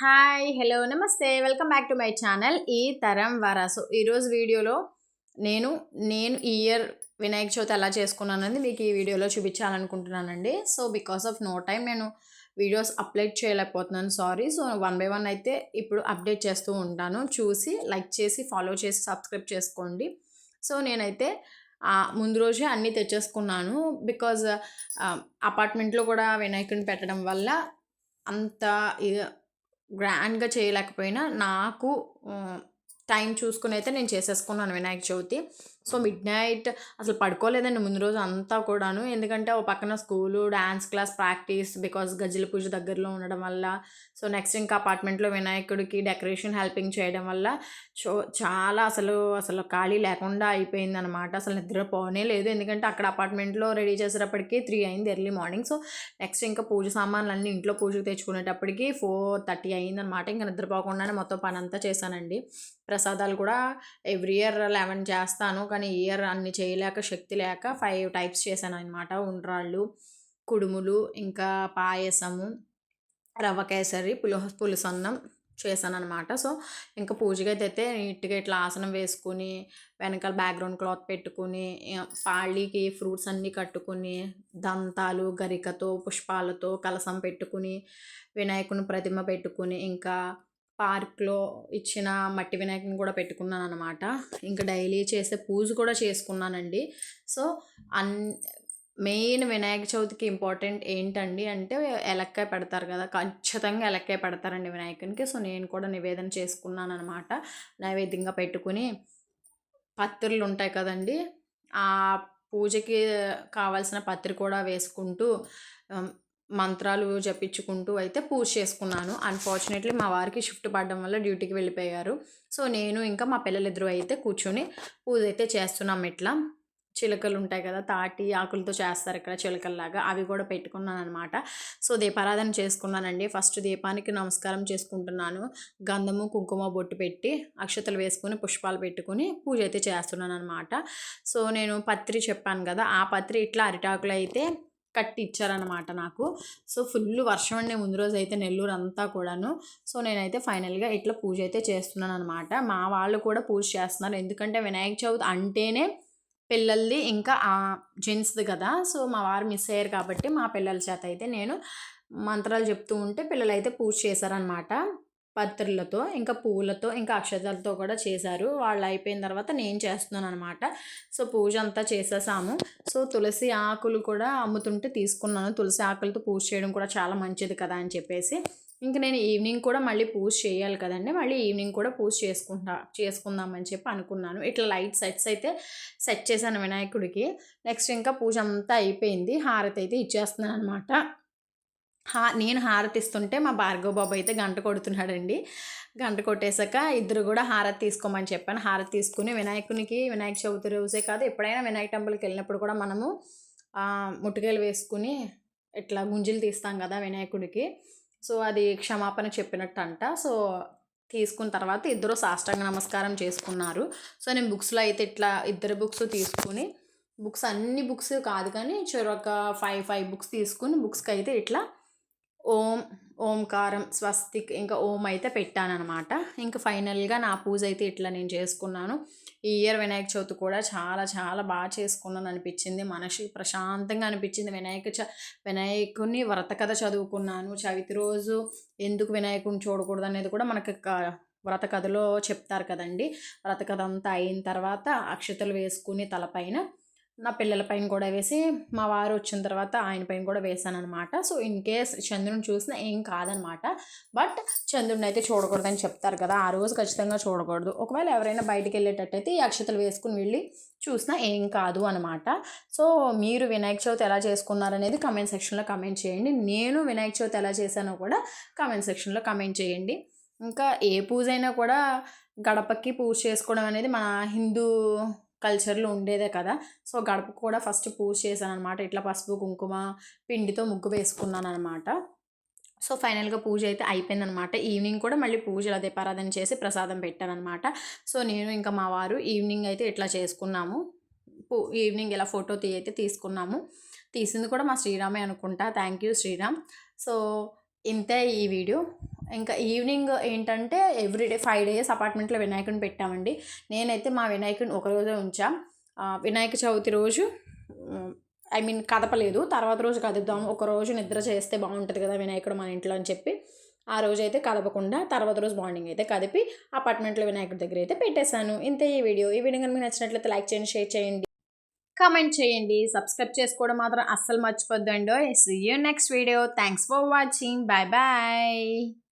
Hi hello నమస్తే. Welcome back to my channel. ఈ తరం వరాసు ఈరోజు వీడియోలో నేను నేను ఈ ఇయర్ వినాయక చవితి ఎలా చేసుకున్నానని మీకు ఈ వీడియోలో చూపించాలనుకుంటున్నానండి. So because of no time నేను వీడియోస్ అప్లోడ్ చేయలేకపోతున్నాను. Sorry so one by one అయితే ఇప్పుడు అప్డేట్ చేస్తూ ఉంటాను. చూసి లైక్ చేసి ఫాలో చేసి సబ్స్క్రైబ్ చేసుకోండి. సో నేనైతే ముందు రోజే అన్నీ తెచ్చేసుకున్నాను. బికాజ్ అపార్ట్మెంట్లో కూడా వినాయకుడిని పెట్టడం వల్ల అంత గ్రాండ్గా చేయలేకపోయినా నాకు టైం చూసుకుని అయితే నేను చేసేసుకున్నాను Vinayaka Chavithi. So midnight అసలు పడుకోలేదండి ముందు రోజు అంతా కూడాను. ఎందుకంటే ఓ పక్కన school dance class practice because గజ్జల పూజ దగ్గరలో ఉండడం వల్ల. సో నెక్స్ట్ ఇంకా అపార్ట్మెంట్లో వినాయకుడికి డెకరేషన్ హెల్పింగ్ చేయడం వల్ల. సో చాలా అసలు అసలు ఖాళీ లేకుండా అయిపోయింది అనమాట అసలు నిద్ర పోనే లేదు. ఎందుకంటే అక్కడ అపార్ట్మెంట్లో రెడీ చేసేటప్పటికి త్రీ అయింది ఎర్లీ మార్నింగ్ సో నెక్స్ట్ ఇంకా పూజ సామాన్లు అన్నీ ఇంట్లో పూజకు తెచ్చుకునేటప్పటికి ఫోర్ థర్టీ అయిందనమాట ఇంకా నిద్రపోకుండానే మొత్తం పని అంతా చేశానండి. ప్రసాదాలు కూడా ఎవ్రీ ఇయర్ లెవెన్ చేస్తాను. కానీ ఇయర్ అన్ని చేయలేక శక్తి లేక ఫైవ్ టైప్స్ చేశాను అనమాట ఉండ్రాళ్ళు కుడుములు ఇంకా పాయసము రవ్వ కేసరి పులిహ పులుసన్నం చేశాను అనమాట సో ఇంకా పూజకి అయితే నీట్గా ఇట్లా ఆసనం వేసుకుని వెనకాల బ్యాక్గ్రౌండ్ క్లాత్ పెట్టుకుని పాళ్ళకి పాళీకి ఫ్రూట్స్ అన్నీ కట్టుకుని దంతాలు గరికతో పుష్పాలతో కలసం పెట్టుకుని వినాయకుని ప్రతిమ పెట్టుకుని ఇంకా పార్క్లో ఇచ్చిన మట్టి వినాయకుని కూడా పెట్టుకున్నాను అనమాట ఇంకా డైలీ చేసే పూజ కూడా చేసుకున్నానండి. సో అన్ మెయిన్ వినాయక చవితికి ఇంపార్టెంట్ ఏంటండి అంటే ఎలక్కాయ పెడతారు కదా ఖచ్చితంగా ఎలక్కాయ పెడతారండి వినాయకునికి. సో నేను కూడా నివేదన చేసుకున్నాను అనమాట నైవేద్యంగా పెట్టుకుని పత్రులు ఉంటాయి కదండి ఆ పూజకి కావాల్సిన పత్రి కూడా వేసుకుంటూ మంత్రాలు జపించుకుంటూ అయితే పూజ చేసుకున్నాను. అన్ఫార్చునేట్లీ మా వారికి షిఫ్ట్ పడడం వల్ల డ్యూటీకి వెళ్ళిపోయారు. సో నేను ఇంకా మా పిల్లలిద్దరూ అయితే కూర్చొని పూజ అయితే చేస్తున్నాం ఇట్లా. చిలకలు ఉంటాయి కదా తాటి ఆకులతో చేస్తారు ఇక్కడ చిలకల్లాగా. అవి కూడా పెట్టుకున్నాను అనమాట సో దీపారాధన చేసుకున్నానండి. ఫస్ట్ దీపానికి నమస్కారం చేసుకుంటున్నాను. గంధము కుంకుమ బొట్టు పెట్టి అక్షతలు వేసుకుని పుష్పాలు పెట్టుకుని పూజ అయితే చేస్తున్నాను అనమాట సో నేను పత్రి చెప్పాను కదా ఆ పత్రి ఇట్లా అరిటాకులు అయితే కట్టి ఇచ్చారనమాట నాకు. సో ఫుల్ వర్షం ఉండే ముందు రోజు అయితే నెల్లూరు అంతా కూడాను. సో నేనైతే ఫైనల్గా ఇట్లా పూజ అయితే చేస్తున్నాను అనమాట మా వాళ్ళు కూడా పూజ చేస్తున్నారు. ఎందుకంటే వినాయక చవితి అంటేనే పిల్లలది ఇంకా జెంట్స్ది కదా. సో మా వారు మిస్ అయ్యారు కాబట్టి మా పిల్లల చేత అయితే నేను మంత్రాలు చెప్తూ ఉంటే పిల్లలు అయితే పూజ చేశారనమాట పత్రులతో ఇంకా పువ్వులతో ఇంకా అక్షతలతో కూడా చేశారు. వాళ్ళు అయిపోయిన తర్వాత నేను చేస్తున్నాను అనమాట సో పూజ అంతా చేసేసాము. సో తులసి ఆకులు కూడా అమ్ముతుంటే తీసుకున్నాను. తులసి ఆకులతో పూజ చేయడం కూడా చాలా మంచిది కదా అని చెప్పేసి. ఇంక నేను ఈవినింగ్ కూడా మళ్ళీ పూజ చేయాలి కదండి. మళ్ళీ ఈవినింగ్ కూడా పూజ చేసుకుంటా చేసుకుందామని చెప్పి అనుకున్నాను. ఇట్లా లైట్ సెట్స్ అయితే సెట్ చేశాను వినాయకుడికి. నెక్స్ట్ ఇంకా పూజ అంతా అయిపోయింది. హారతి అయితే ఇచ్చేస్తున్నాను అనమాట హా నేను హారతి ఇస్తుంటే మా భార్గవ బాబు అయితే గంట కొడుతున్నాడండి. గంట కొట్టేశాక ఇద్దరు కూడా హారతి తీసుకోమని చెప్పాను. హారతి తీసుకుని వినాయకునికి వినాయక చవితి రోజే కాదు ఎప్పుడైనా వినాయక టెంపుల్కి వెళ్ళినప్పుడు కూడా మనము ఆ, ముట్టుకాయలు వేసుకుని ఇట్లా గుంజులు తీస్తాం కదా వినాయకుడికి. సో అది క్షమాపణ చెప్పినట్టు అంట సో తీసుకున్న తర్వాత ఇద్దరు సాష్టాంగ నమస్కారం చేసుకున్నారు. సో నేను బుక్స్లో అయితే ఇట్లా ఇద్దరు బుక్స్ తీసుకుని బుక్స్ అన్ని బుక్స్ కాదు కానీ చెరొక ఫైవ్ ఫైవ్ బుక్స్ తీసుకుని బుక్స్కి అయితే ఇట్లా ఓం ఓంకారం స్వస్తిక్ ఇంకా ఓం అయితే పెట్టానమాట ఇంకా ఫైనల్గా నా పూజ అయితే ఇట్లా నేను చేసుకున్నాను. ఈ ఇయర్ వినాయక చవితి కూడా చాలా చాలా బాగా చేసుకున్నాను అనిపించింది. మనసుకి ప్రశాంతంగా అనిపించింది. వినాయక చ వినాయకుని వ్రత కథ చదువుకున్నాను. చవితి రోజు ఎందుకు వినాయకుని చూడకూడదు అనేది కూడా మనకి క- వ్రత కథలో చెప్తారు కదండి. వ్రత కథ అంతా అయిన తర్వాత అక్షతలు వేసుకుని తలపైన నా పిల్లలపైన కూడా వేసి మా వారు వచ్చిన తర్వాత ఆయన పైన కూడా వేసాను అనమాట సో ఇన్ కేస్ చంద్రుని చూసినా ఏం కాదనమాట బట్ చంద్రుడిని అయితే చూడకూడదని చెప్తారు కదా. ఆ రోజు ఖచ్చితంగా చూడకూడదు. ఒకవేళ ఎవరైనా బయటికి వెళ్ళేటట్టయితే ఈ అక్షతలు వేసుకుని వెళ్ళి చూసినా ఏం కాదు అనమాట సో మీరు వినాయక చవితి ఎలా చేసుకున్నారనేది కమెంట్ సెక్షన్లో కమెంట్ చేయండి. నేను వినాయక చవితి ఎలా చేశానో కూడా కమెంట్ సెక్షన్లో కమెంట్ చేయండి. ఇంకా ఏ పూజ అయినా కూడా గడపకి పూజ చేసుకోవడం అనేది మన హిందూ కల్చర్లో ఉండేదే కదా. సో గడప కూడా ఫస్ట్ పూజ చేశాను అనమాట ఇట్లా పసుపు కుంకుమ పిండితో ముగ్గు వేసుకున్నాను అనమాట సో ఫైనల్గా పూజ అయితే అయిపోయిందనమాట ఈవినింగ్ కూడా మళ్ళీ పూజలు దీపారాధన చేసి ప్రసాదం పెట్టానమాట సో నేను ఇంకా మా వారు ఈవినింగ్ అయితే ఇట్లా చేసుకున్నాము. పూ ఈవినింగ్ ఇలా ఫోటో తీ అయితే తీసుకున్నాము. తీసింది కూడా మా శ్రీరామే అనుకుంటా. Thank you Sriram. సో ఇంతే ఈ వీడియో. ఇంకా ఈవినింగ్ ఏంటంటే ఎవ్రీడే ఫైవ్ డేస్ అపార్ట్మెంట్లో వినాయకుని పెట్టామండి. నేనైతే మా వినాయకుని ఒక రోజే వినాయక చవితి రోజు ఐ మీన్ కదపలేదు. తర్వాత రోజు కదుపుదాం. ఒక రోజు నిద్ర చేస్తే బాగుంటుంది కదా వినాయకుడు మన ఇంట్లో అని చెప్పి. ఆ రోజు అయితే కదపకుండా తర్వాత రోజు మార్నింగ్ అయితే కదిపి అపార్ట్మెంట్లో వినాయకుడి దగ్గర అయితే పెట్టేశాను. ఇంతే ఈ వీడియో. ఈ వీడియో కనుక నచ్చినట్లయితే లైక్ చేయండి షేర్ చేయండి. కామెంట్ చేయండి. సబ్స్క్రైబ్ చేసుకోవడం మాత్రం అస్సలు మర్చిపోద్దండి see you next video thanks for watching bye bye